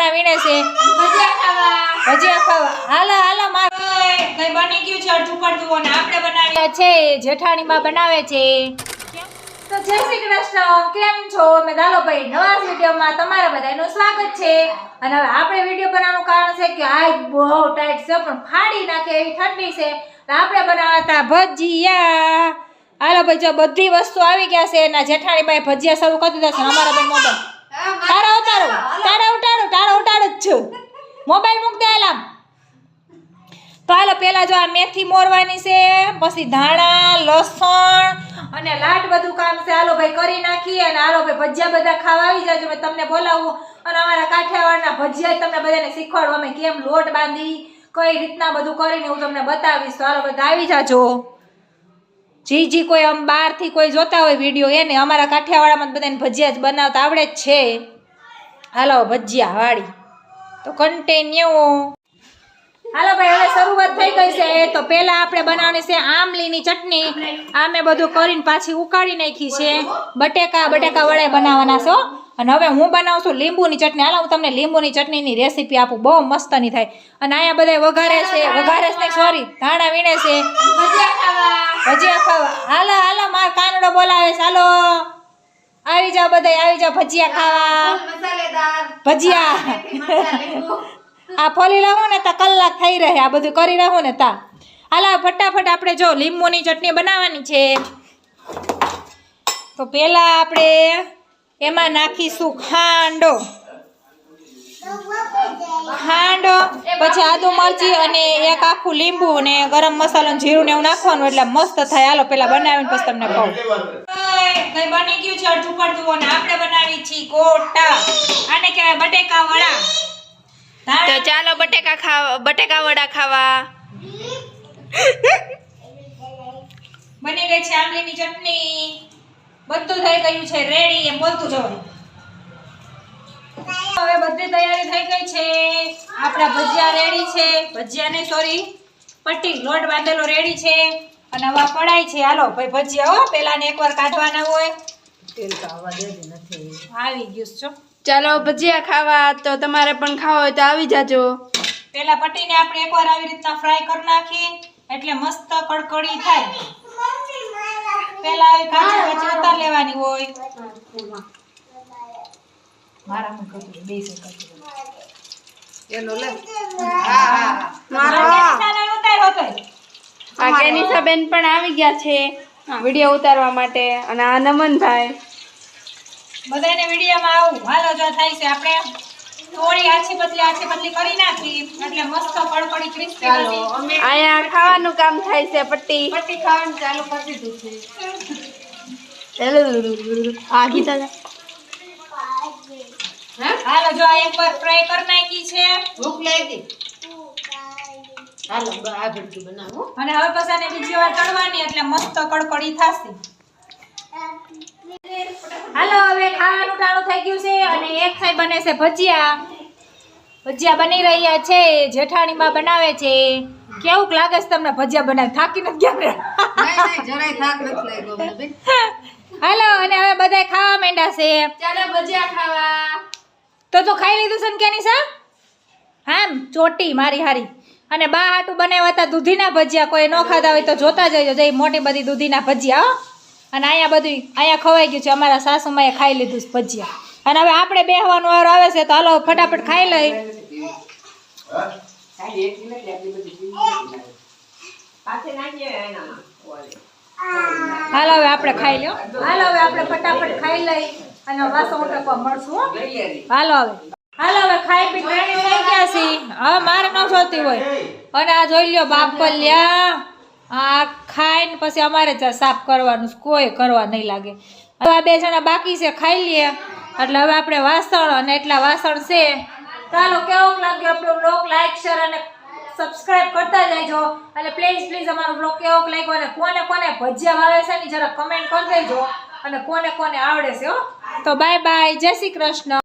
ધાણા વીણે છે. ભજીયા ખાવા. ભજીયા ખાવા. હાલો હાલો માં કઈ બની ગયું છે અડધું પડધું અને આપણે બનાવી છે જેઠાણીમાં બનાવે છે. તો જય શ્રી કૃષ્ણ કેમ છો? મેં દાલોભાઈ નવા વિડીયોમાં તમારા બધાનું સ્વાગત છે. અને હવે આપણે વીડિયો બનાવવાનું કારણ છે કે આજ બહુ ટાઈટ છે પણ ફાડી નાખે એવી ઠંડી છે. તો આપણે બનાવતા ભજીયા. હાલો ભાઈ જો બધી વસ્તુ આવી ગયા છે એના જેઠાણી ભાઈ ભજીયા શરૂ કરી દીધા છે. અમારા ભાઈ મોબાઈલ તારા ઉતારો તારા ઉતારો. જ છું. મોબાઈલ મૂક દે આલામ. તો હાલો પહેલાં જો આ મેથી મોરવાની છે, પછી ધાણા, લસણ અને લાટ બધું કામ છે. હાલો ભાઈ, કરી નાખીએ અને હાલો ભાઈ, ભજીયા બધા ખાવા આવી જાજો. મેં તમને બોલાવું અને અમારા કાઠિયાવાડના ભજીયા તમને બધાને શીખવાડું. અમે કેમ લોટ બાંધી, કઈ રીતના બધું કરીને હું તમને બતાવીશ. તો હાલો બધા આવી જાજો. જી જી, કોઈ આમ બહારથી કોઈ જોતા હોય વીડિયો, એને અમારા કાઠિયાવાડામાં બધાને ભજીયા જ બનાવતા આવડે જ છે. હાલો, ભજીયા વાળી. તો કન્ટિન્યુ હાલો ભાઈ હવે શરૂઆત થઈ ગઈ છે. તો પહેલા આપણે બનાવવાની છે આમલીની ચટણી. આ મેં બધું કરીને પાછી ઉકાળી નાખી છે. બટેકા બટેકા વડે બનાવવાના છો. અને હવે હું બનાવું છું લીંબુની ચટણી. હાલો હું તમને લીંબુની ચટણીની રેસીપી આપું. બહુ મસ્તની થાય. અને અહીંયા બધા વઘારે છે. વઘારે છે સોરી ધાણા વીણે છે. ભજીયા ખાવા. ભજીયા ખાવા. હાલો હાલો માર કાનડો બોલાવે છે. હાલો. આવી જાઓ બધા આવી જાઓ ભજીયા ખાવા. ભજીયા. આ ફોલી લાવો ને તા કલાક થઈ રહે આ બધું કરી રહું ને તા. હાલા ફટાફટ આપણે જો લીંબુની ચટણી બનાવવાની છે. તો પહેલાં આપણે એમાં નાખીશું ખાંડો. ખાંડ પછી આદુ મરચી અને એક આખું લીંબુ અને ગરમ મસાલો જીરું ને એવું નાખવાનું એટલે મસ્ત થાય. હાલો પેલા બનાવીને પછી તમને કહું. બની ગયું છે અડધું પડધું અને આપણે બનાવી છીએ ગોટા. આને કહેવાય બટેકા વડા તો ચાલો બટેકા ખાવા બટેકા વડા ખાવા. બની ગઈ છે આમલીની ચટણી. બધું થઈ ગયું છે રેડી એમ બોલતું જવાનું. હવે બધી તૈયારી થઈ ગઈ છે. આપણા ભજીયા રેડી છે. ભજીયા ને સોરી પટ્ટી લોટ બાંધેલો રેડી છે. અને હવે પડાય છે. હાલો ભાઈ ભજીયા હો પેલા ને એકવાર કાઢવાના હોય. આવી ગયું છો ચાલો ભજીયા ખાવા તો તમારે પણ ખાવા હોય તો આવી જાજો. પેલા પટીને આપણે એકવાર આવી રીતના ફ્રાય કરી નાખી એટલે મસ્ત કડકડી થાય. પેલા આવી કાચી કાચી ઉતાર લેવાની હોય. મારા માં કચરું બે છે કચરું નાના ઉતાર હતો આ કેનિસા બેન પણ આવી ગયા છે. વીડિયો ઉતારવા માટે અને આ નમનભાઈ. બધાને વિડીયોમાં આવું. હાલો જો થાય છે. આપણે થોડી આછી પતલી આછી પતલી કરી નાખી. એટલે મસ્ત પડપડી ક્રિસ્પી બની. અહીંયા ખાવાનું કામ થાય છે પટ્ટી. પટ્ટી ખાવાનું ચાલુ કરી દીધું છે. આ ગીતા હાલો જો આ એકવાર ફ્રાય કરી નાખી છે. અને હવે પછી આને બીજી વાર તળવાની એટલે મસ્ત કડકડી થાશે. હાલો હવે ખાવાનું ટાણું થઈ ગયું છે અને એક સાઈ બને છે ભજીયા. ભજીયા બની રહ્યા છે જેઠાણીમાં બનાવે છે. કેવું લાગે છે તમને ભજીયા બનાવે? થાકી નથી ગયા ને? હાલો અને હવે બધા ખાવા માંડ્યા છે. ચાલો ભજીયા ખાવા. તો તો ખાઈ લીધું છે ને કેની સા હા ચોટી મારી હારી. અને બા હાટું બનાવ્યા હતા દૂધીના ભજીયા કોઈ ન ખાધા હોય તો જોતા જજો. જઈ મોટી બધી દૂધીના ભજીયા અને અહીંયા બધું અહીંયા ખવાઈ ગયું છે. અમારા સાસુમાએ ખાઈ લીધું છે ભજીયા. અને હવે આપણે બેહવાનો વારો આવે છે તો હાલો ફટાફટ ખાઈ લઈ. હાલો હવે આપણે ખાઈ લ્યો. હાલો હવે આપણે ફટાફટ ખાઈ લઈ. અને વાસો ઉટકવા મળશું હાલો હવે. હાલો, હવે ખાઈ પી રેડી થઈ ગયા છીએ. હવે મારે ન જોતી હોય. અને આ જોઈ લ્યો બાપલ્યા આ ખાઈને પછી અમારે જ સાફ કરવાનું, કોઈ કરવા નહીં લાગે. હવે આ બે જણા બાકી છે, ખાઈ લઈએ. એટલે હવે આપણે વાસણ, અને એટલા વાસણ છે. ચાલો, કેવું લાગ્યું આપણો બ્લોગ લાઈક શેર અને સબસ્ક્રાઇબ કરતા જજો અને પ્લીઝ પ્લીઝ અમારો બ્લોગ કેવો લાગ્યો અને કોને કોને ભજીયા ભાવે છે ને જરા કમેન્ટ કરી દેજો. અને કોને કોને આવડે છે, હો. તો બાય બાય જય શ્રી કૃષ્ણ.